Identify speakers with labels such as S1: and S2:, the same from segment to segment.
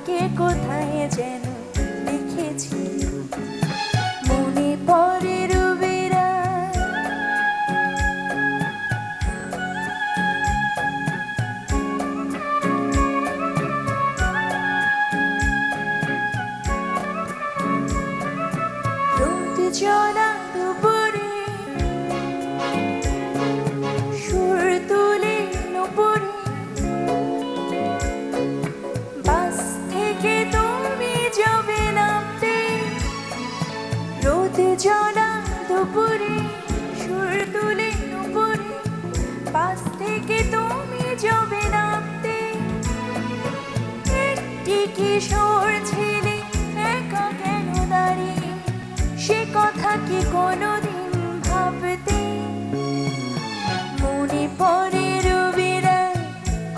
S1: তোমাকে কোথায় যেন দেখেছি। মনে পড়ে রবিরায় রোদ জলা দুপুরে, সুর তুলে নুপুরে বাস থেকে তুমি যাবে নামতে। একটি কিশোর ছেলে একা কেন দাঁড়িয়ে? সে কথা কি কোনোদিন ভাবতে? মনে পড়ে রবিরায়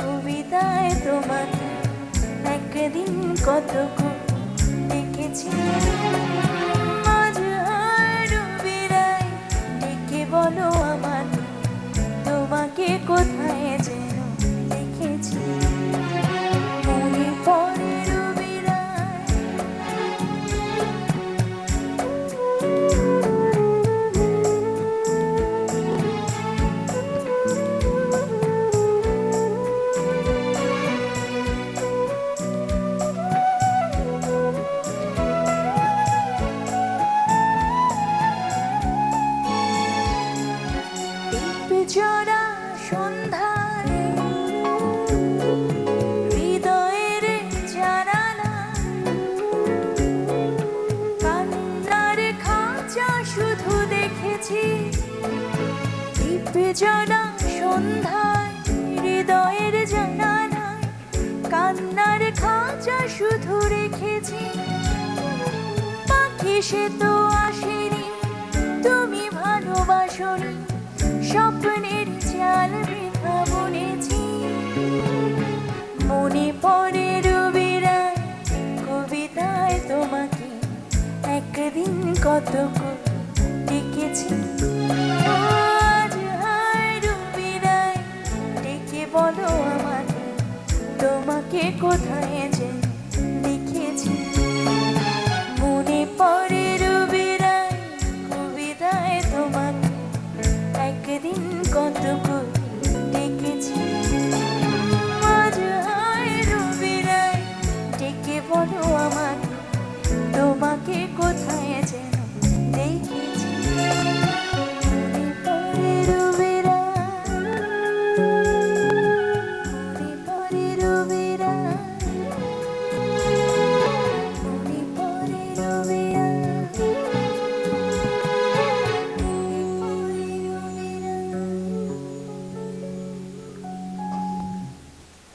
S1: কবিতায় তোমাকে একদিন কত দেখেছি। কোথায় যেন দেখেছি মনে পড়ে রবিরায় জরা সন্ধ্যায়, হৃদয়ের জানালায় কান্নার খাঁচা শুধু রেখেছি। পাখি সে তো আসেনি, তুমি ভালোবাসনি। স্বপ্নের চাল বৃথা বুনেছি। মনে পড়ে কবিতায় তোমাকে। একদিন কত ডেকেছি বলো আমাকে তোমাকে কোথায়